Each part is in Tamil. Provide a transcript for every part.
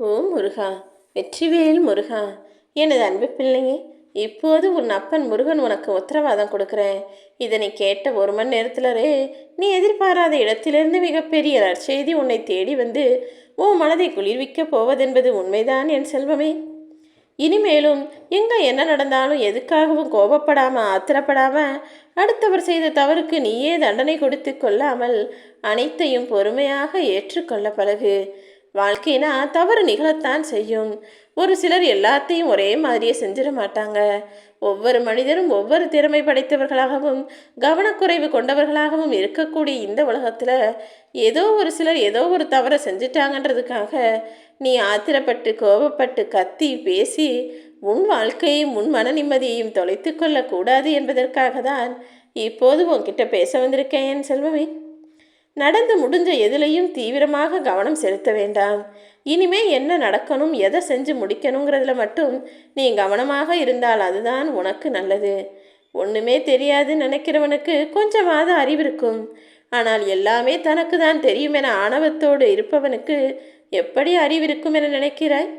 ஓ முருகா வெற்றிவேல் முருகா எனது அன்பு பிள்ளையே இப்போது உன் அப்பன் முருகன் உனக்கு உத்தரவாதம் கொடுக்குறேன். இதனை கேட்ட ஒரு மணி நேரத்திலரே நீ எதிர்பாராத இடத்திலிருந்து மிகப்பெரிய நற்செய்தி உன்னை தேடி வந்து உன் மனதை குளிர்விக்கப் போவதென்பது உண்மைதான் என் செல்வமே. இனிமேலும் எங்கே என்ன நடந்தாலும் எதுக்காகவும் கோபப்படாம ஆத்திரப்படாமல் அடுத்தவர் செய்த தவறுக்கு நீயே தண்டனை கொடுத்து கொள்ளாமல் அனைத்தையும் பொறுமையாக ஏற்றுக்கொள்ள பழகு. வாழ்க்கைனா தவறு நிகழத்தான் செய்யும். ஒரு சிலர் எல்லாத்தையும் ஒரே மாதிரியே செஞ்சிட மாட்டாங்க. ஒவ்வொரு மனிதரும் ஒவ்வொரு திறமை படைத்தவர்களாகவும் கவனக்குறைவு கொண்டவர்களாகவும் இருக்கக்கூடிய இந்த உலகத்தில் ஏதோ ஒரு சிலர் ஏதோ ஒரு தவறை செஞ்சிட்டாங்கன்றதுக்காக நீ ஆத்திரப்பட்டு கோபப்பட்டு கத்தி பேசி உன் வாழ்க்கையும் உன் மன நிம்மதியையும் தொலைத்து கொள்ளக்கூடாது என்பதற்காக தான் இப்போது உன்கிட்ட பேச வந்திருக்கேன் செல்வமே. நடந்து முடிஞ்ச எதுலையும் தீவிரமாக கவனம் செலுத்த வேண்டாம். இனிமே என்ன நடக்கணும் எதை செஞ்சு முடிக்கணுங்கிறதுல மட்டும் நீ கவனமாக இருந்தால் அதுதான் உனக்கு நல்லது. ஒன்றுமே தெரியாதுன்னு நினைக்கிறவனுக்கு கொஞ்சமாவது அறிவு இருக்கும். ஆனால் எல்லாமே தனக்கு தான் தெரியும் என ஆணவத்தோடு இருப்பவனுக்கு எப்படி அறிவு இருக்கும் என நினைக்கிறாய்?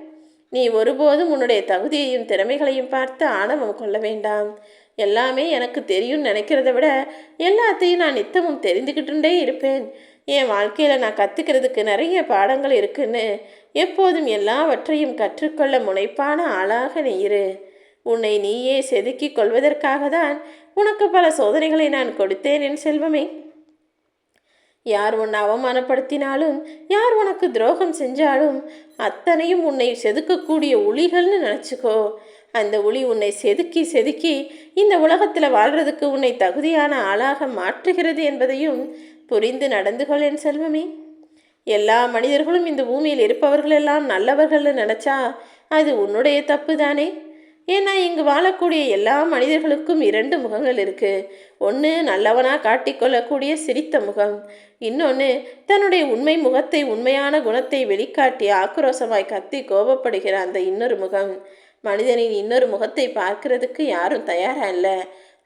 நீ ஒருபோதும் உன்னுடைய தகுதியையும் திறமைகளையும் பார்த்து ஆணவம் கொள்ள வேண்டாம். எல்லாமே எனக்கு தெரியும்னு நினைக்கிறத விட எல்லாத்தையும் நான் நித்தமும் தெரிந்துக்கிட்டுண்டே இருப்பேன். என் வாழ்க்கையில் நான் கற்றுக்கிறதுக்கு நிறைய பாடங்கள் இருக்குன்னு எப்போதும் எல்லாவற்றையும் கற்றுக்கொள்ள முனைப்பான ஆளாக நீ இரு. உன்னை நீயே செதுக்கிக் கொள்வதற்காக தான் உனக்கு பல சோதனைகளை நான் கொடுத்தேன் என் செல்வமே. யார் உன்னை அவமானப்படுத்தினாலும் யார் உனக்கு துரோகம் செஞ்சாலும் அத்தனையும் உன்னை செதுக்கக்கூடிய உளிகள்னு நினச்சிக்கோ. அந்த ஒளி உன்னை செதுக்கி செதுக்கி இந்த உலகத்தில் வாழ்றதுக்கு உன்னை தகுதியான ஆளாக மாற்றுகிறது என்பதையும் புரிந்து நடந்து கொள் என் செல்வமே. எல்லா மனிதர்களும் இந்த பூமியில் இருப்பவர்கள் எல்லாம் நல்லவர்கள்னு நினச்சா அது உன்னுடைய தப்பு தானே ஏன்னா இங்கு வாழக்கூடிய எல்லா மனிதர்களுக்கும் இரண்டு முகங்கள் இருக்கு. ஒன்று நல்லவனாக காட்டிக்கொள்ளக்கூடிய சிரித்த முகம். இன்னொன்று தன்னுடைய உண்மை முகத்தை உண்மையான குணத்தை வெளிக்காட்டி ஆக்ரோஷமாய் கத்தி கோபப்படுகிற அந்த இன்னொரு முகம். மனிதனின் இன்னொரு முகத்தை பார்க்கிறதுக்கு யாரும் தயாராக இல்லை.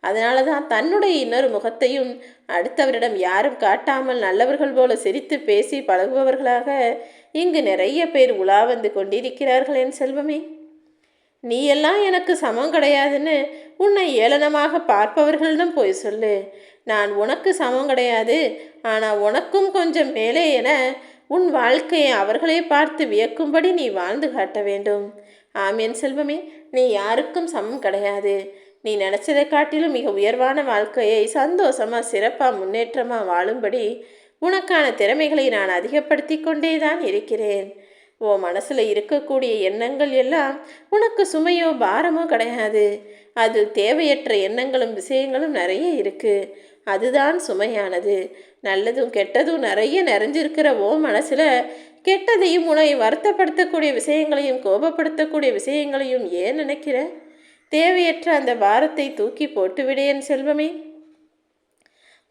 அதனால தான் தன்னுடைய இன்னொரு முகத்தையும் அடுத்தவரிடம் யாரும் காட்டாமல் நல்லவர்கள் போல சிரித்து பேசி பழகுபவர்களாக இங்கு நிறைய பேர் உலா வந்து கொண்டிருக்கிறார்கள் என் செல்வமே. நீ எல்லாம் எனக்கு சமம் கிடையாதுன்னு உன்னை ஏளனமாக பார்ப்பவர்களிடம் போய் சொல்லு. நான் உனக்கு சமம் கிடையாது ஆனால் உனக்கும் கொஞ்சம் மேலே என உன் வாழ்க்கையை அவர்களே பார்த்து வியக்கும்படி நீ வாழ்ந்து காட்ட வேண்டும். ஆமேன் செல்வமே நீ யாருக்கும் சமம் கிடையாது. நீ நினச்சதை காட்டிலும் மிக உயர்வான வாழ்க்கையை சந்தோஷமாக சிறப்பாக முன்னேற்றமாக வாழும்படி உனக்கான திறமைகளை நான் அதிகப்படுத்தி கொண்டே தான் இருக்கிறேன். ஓ மனசில் இருக்கக்கூடிய எண்ணங்கள் எல்லாம் உனக்கு சுமையோ பாரமோ கிடையாது. அதில் தேவையற்ற எண்ணங்களும் விஷயங்களும் நிறைய இருக்குது அதுதான் சுமையானது. நல்லதும் கெட்டதும் நிறைய நிறைஞ்சிருக்கிற ஓ மனசில் கெட்டதையும் உன்னை வருத்தப்படுத்தக்கூடிய விஷயங்களையும் கோபப்படுத்தக்கூடிய விஷயங்களையும் ஏன் நினைக்கிற? தேவையற்ற அந்த பாரத்தை தூக்கி போட்டுவிடு என் செல்வமே.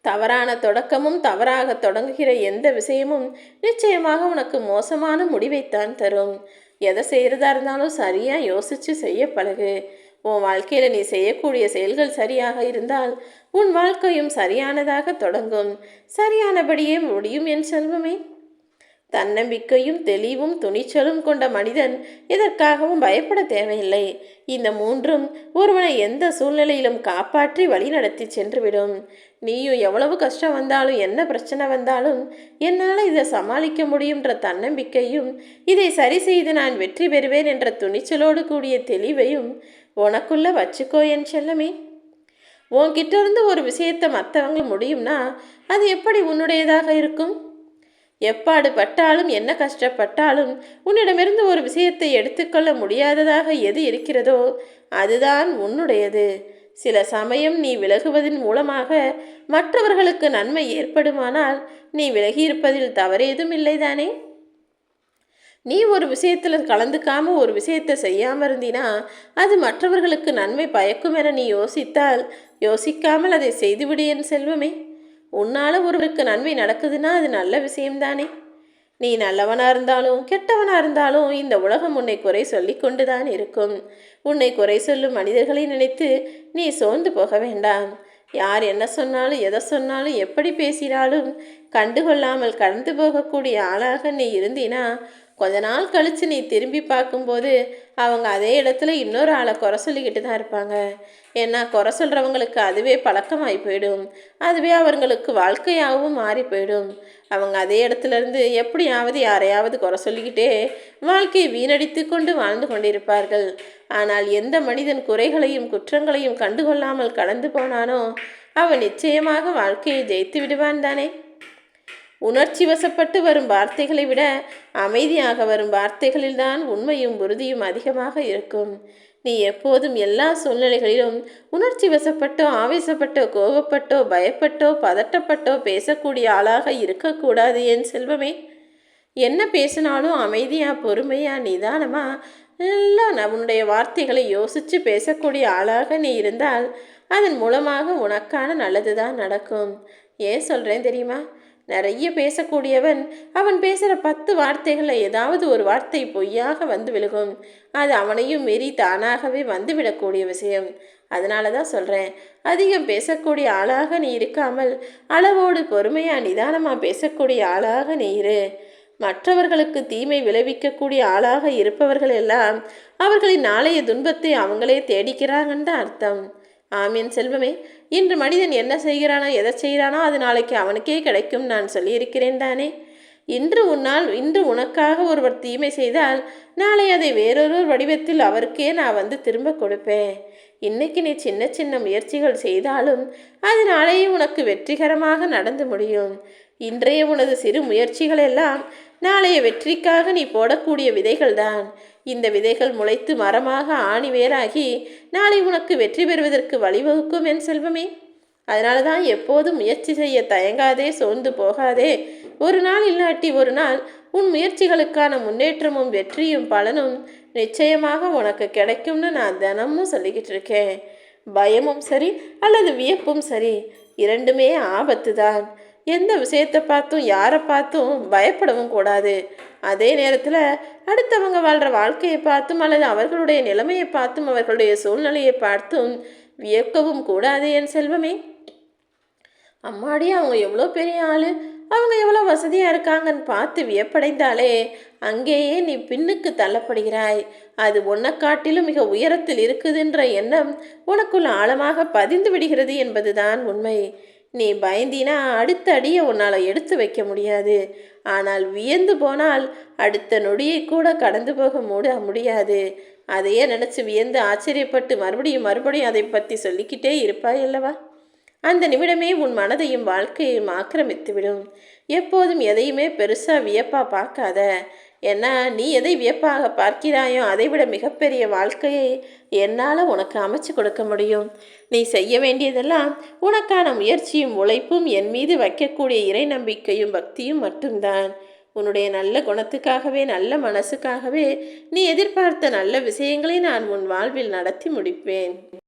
தவறான தொடக்கமும் தவறாக தொடங்குகிற எந்த விஷயமும் நிச்சயமாக உனக்கு மோசமான முடிவைத்தான் தரும். எதை செய்கிறதா இருந்தாலும் சரியாக யோசித்து செய்ய பழகு. உன் வாழ்க்கையில் நீ செய்யக்கூடிய செயல்கள் சரியாக இருந்தால் உன் வாழ்க்கையும் சரியானதாக தொடங்கும். சரியானபடியே முடியும் என் செல்வமே. தன்னம்பிக்கையும் தெளிவும் துணிச்சலும் கொண்ட மனிதன் எதற்காகவும் பயப்பட தேவையில்லை. இந்த மூன்றும் ஒருவனை எந்த சூழ்நிலையிலும் காப்பாற்றி வழிநடத்தி சென்றுவிடும். நீயும் எவ்வளவு கஷ்டம் வந்தாலும் என்ன பிரச்சனை வந்தாலும் என்னால் இதை சமாளிக்க முடியுன்ற தன்னம்பிக்கையும் இதை சரி செய்து நான் வெற்றி பெறுவேன் என்ற துணிச்சலோடு கூடிய தெளிவையும் உனக்குள்ள வச்சுக்கோ என் செல்லமே. உன்கிட்ட இருந்து ஒரு விஷயத்தை மற்றவங்க முடியும்னா அது எப்படி உன்னுடையதாக இருக்கும்? எப்பாடு பட்டாலும் என்ன கஷ்டப்பட்டாலும் உன்னிடமிருந்து ஒரு விஷயத்தை எடுத்துக்கொள்ள முடியாததாக எது இருக்கிறதோ அதுதான் உன்னுடையது. சில சமயம் நீ விலகுவதன் மூலமாக மற்றவர்களுக்கு நன்மை ஏற்படுமானால் நீ விலகியிருப்பதில் தவறேதும் இல்லைதானே நீ ஒரு விஷயத்தில் கலந்துக்காம ஒரு விஷயத்தை செய்யாமல் இருந்தினா அது மற்றவர்களுக்கு நன்மை பயக்கும் என நீ யோசித்தால் யோசிக்காமல் அதை செய்துவிடு என் செல்வமே. உன்னால் ஒருவருக்கு நன்மை நடக்குதுன்னா அது நல்ல விஷயம்தானே. நீ நல்லவனாக இருந்தாலும் கெட்டவனாக இருந்தாலும் இந்த உலகம் உன்னை குறை சொல்லி கொண்டு தான் இருக்கும். உன்னை குறை சொல்லும் மனிதர்களை நினைத்து நீ சோர்ந்து போக வேண்டாம். யார் என்ன சொன்னாலும் எதை சொன்னாலும் எப்படி பேசினாலும் கண்டுகொள்ளாமல் கடந்து போகக்கூடிய ஆளாக நீ இருந்தினா கொஞ்ச நாள் கழித்து நீ திரும்பி பார்க்கும்போது அவங்க அதே இடத்துல இன்னொரு ஆளை குறை சொல்லிக்கிட்டு தான் இருப்பாங்க. ஏன்னா குறை சொல்கிறவங்களுக்கு அதுவே பழக்கமாகி போயிடும். அதுவே அவங்களுக்கு வாழ்க்கையாகவும் மாறி போயிடும். அவங்க அதே இடத்துல இருந்து எப்படியாவது யாரையாவது குறை சொல்லிக்கிட்டே வாழ்க்கையை வீணடித்து கொண்டு வாழ்ந்து கொண்டிருப்பார்கள். ஆனால் எந்த மனிதன் குறைகளையும் குற்றங்களையும் கண்டுகொள்ளாமல் கடந்து போனானோ அவன் நிச்சயமாக வாழ்க்கையை ஜெயித்து விடுவான் தானே? உணர்ச்சி வசப்பட்டு வரும் வார்த்தைகளை விட அமைதியாக வரும் வார்த்தைகளில்தான் உண்மையும் உறுதியும் அதிகமாக இருக்கும். நீ எப்போதும் எல்லா சூழ்நிலைகளிலும் உணர்ச்சி வசப்பட்டோ ஆவேசப்பட்டோ கோபப்பட்டோ பயப்பட்டோ பதட்டப்பட்டோ பேசக்கூடிய ஆளாக இருக்கக்கூடாது என் செல்வமே. என்ன பேசினாலும் அமைதியா பொறுமையா நிதானமா எல்லாம் உன்னுடைய வார்த்தைகளை யோசித்து பேசக்கூடிய ஆளாக நீ இருந்தால் அதன் மூலமாக உனக்கான நல்லது தான் நடக்கும். ஏன் சொல்கிறேன் தெரியுமா? நிறைய பேசக்கூடியவன் அவன் பேசுகிற பத்து வார்த்தைகளில் ஏதாவது ஒரு வார்த்தை பொய்யாக வந்து விழுகும். அது அவனையும் மீறி தானாகவே வந்துவிடக்கூடிய விஷயம். அதனால தான் சொல்கிறேன் அதிகம் பேசக்கூடிய ஆளாக நீ இருக்காமல் அளவோடு பொறுமையாக நிதானமாக பேசக்கூடிய ஆளாக நீ இரு. மற்றவர்களுக்கு தீமை விளைவிக்கக்கூடிய ஆளாக இருப்பவர்கள் எல்லாம் அவர்களின் நாளைய துன்பத்தை அவங்களே தேடிக்கிறாங்கன்னு தான் ஆமீன். செல்வமே இன்று மனிதன் என்ன செய்கிறானோ எதை செய்கிறானோ அது நாளைக்கு அவனுக்கே கிடைக்கும். நான் சொல்லியிருக்கிறேன் தானே. இன்று உன்னால் இன்று உனக்காக ஒருவர் தீமை செய்தால் நாளை அதை வேறொரு வடிவத்தில் அவருக்கே நான் வந்து திரும்ப கொடுப்பேன். இன்னைக்கு நீ சின்ன சின்ன முயற்சிகள் செய்தாலும் அது நாளையே உனக்கு வெற்றிகரமாக நடந்து முடியும். இன்றைய உனது சிறு முயற்சிகள் எல்லாம் நாளைய வெற்றிக்காக நீ போடக்கூடிய விதைகள் தான் இந்த விதைகள் முளைத்து மரமாக ஆணி வேறாகி நாளை உனக்கு வெற்றி பெறுவதற்கு வழிவகுக்கும் என் செல்வமே. அதனால தான் எப்போதும் முயற்சி செய்ய தயங்காதே சோர்ந்து போகாதே. ஒரு நாள் இல்லாட்டி ஒரு நாள் உன் முயற்சிகளுக்கான முன்னேற்றமும் வெற்றியும் பலனும் நிச்சயமாக உனக்கு கிடைக்கும்னு நான் தினமும் சொல்லிக்கிட்டு இருக்கேன் பயமும் சரி அல்லது வியப்பும் சரி இரண்டுமே ஆபத்து தான் எந்த விஷயத்தை பார்த்தும் யாரை பார்த்தும் பயப்படவும் கூடாது. அதே நேரத்தில் அடுத்தவங்க வாழ்கிற வாழ்க்கையை பார்த்தும் அல்லது அவர்களுடைய நிலைமையை பார்த்தும் அவர்களுடைய சூழ்நிலையை பார்த்தும் வியக்கவும் கூடாது என் செல்வமே. அம்மாடி அவங்க எவ்வளோ பெரிய ஆள். அவங்க எவ்வளோ வசதியாக இருக்காங்கன்னு பார்த்து வியப்படைந்தாலே அங்கேயே நீ பின்னுக்கு தள்ளப்படுகிறாய். அது உன்னை காட்டிலும் மிக உயரத்தில் இருக்குதுன்ற எண்ணம் உனக்குள் ஆழமாக பதிந்து விடுகிறது என்பதுதான் உண்மை. நீ பயந்தினா அடுத்த அடியை உன்னால் எடுத்து வைக்க முடியாது. ஆனால் வியந்து போனால் அடுத்த நொடியை கூட கடந்து போக மூட முடியாது. அதையே நினச்சி வியந்து ஆச்சரியப்பட்டு மறுபடியும் மறுபடியும் அதை பற்றி சொல்லிக்கிட்டே இருப்பாய் அல்லவா? அந்த நிமிடமே உன் மனதையும் வாழ்க்கையையும் ஆக்கிரமித்துவிடும். எப்போதும் எதையுமே பெருசாக வியப்பாக பார்க்காத. ஏன்னா நீ எதை வியப்பாக பார்க்கிறாயோ அதைவிட மிகப்பெரிய வாழ்க்கையை என்னால் உனக்கு அமைச்சு கொடுக்க முடியும். நீ செய்ய வேண்டியதெல்லாம் உனக்கான முயற்சியும் உழைப்பும் என் மீது வைக்கக்கூடிய இறை நம்பிக்கையும் பக்தியும் மட்டும்தான். உன்னுடைய நல்ல குணத்துக்காகவே நல்ல மனசுக்காகவே நீ எதிர்பார்த்த நல்ல விஷயங்களை நான் உன் வாழ்வில் நடத்தி முடிப்பேன்.